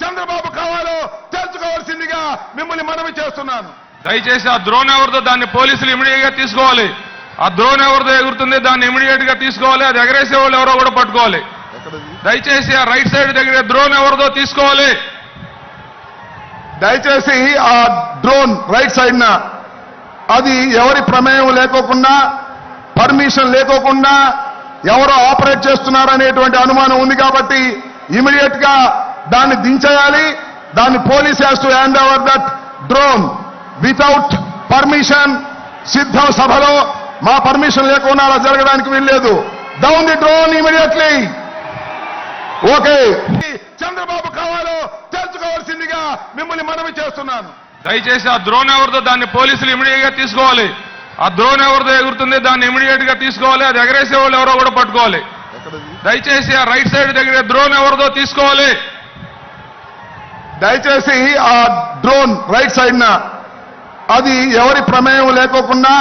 చంద్రబాబు కావాలో తెలుసుకోవాల్సిందిగా మిమ్మల్ని మనవి చేస్తున్నాను. దయచేసి ఆ డ్రోన్ ఎవరిదో దాన్ని పోలీసులు ఇమీడియట్గా తీసుకోవాలి. ఆ డ్రోన్ ఎవరిదో ఎగురుతుంది దాన్ని ఇమీడియట్గా తీసుకోవాలి. అది ఎగరేసే వాళ్ళు ఎవరో కూడా పట్టుకోవాలి. దయచేసి ఆ రైట్ సైడ్ దగ్గర డ్రోన్ ఎవరిదో తీసుకోవాలి. దయచేసి ఆ డ్రోన్ రైట్ సైడ్ న అది ఎవరి ప్రమేయం లేకోకుండా పర్మిషన్ లేకోకుండా ఎవరో ఆపరేట్ చేస్తున్నారనేటువంటి అనుమానం ఉంది కాబట్టి ఇమీడియట్గా దాన్ని దించేయాలి. దాన్ని police has to hand over that drone without permission సిద్ధం సభలో మా పర్మిషన్ లేకుండా అలా జరగడానికి వీల్లేదు. Down the drone immediately okay. Chandrababu కావాలో తెలుసుకోవాల్సిందిగా మిమ్మల్ని మనవి చేస్తున్నాను. దయచేసి ఆ డ్రోన్ ఎవరిదో దాన్ని పోలీసులు ఇమీడియట్గా తీసుకోవాలి. ఆ డ్రోన్ ఎవరిదో ఎగురుతుంది దాన్ని ఇమీడియట్గా తీసుకోవాలి. అది ఎగరేసే వాళ్ళు ఎవరో కూడా పట్టుకోవాలి. దయచేసి ఆ రైట్ సైడ్ దగ్గర డ్రోన్ ఎవరిదో తీసుకోవాలి. దయచేసి ఆ డ్రోన్ రైట్ సైడ్న అది ఎవరి ప్రమేయం లేకోకుండా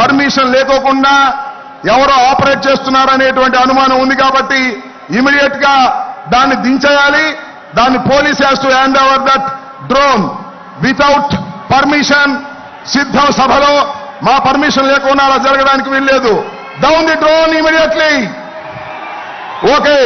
పర్మిషన్ లేకోకుండా ఎవరో ఆపరేట్ చేస్తున్నారనేటువంటి అనుమానం ఉంది కాబట్టి ఇమీడియట్గా దాన్ని దించేయాలి. దాన్ని police has to hand over that drone without permission సిద్ధం సభలో మా పర్మిషన్ లేకుండా అలా జరగడానికి వీల్లేదు. Down the drone immediately okay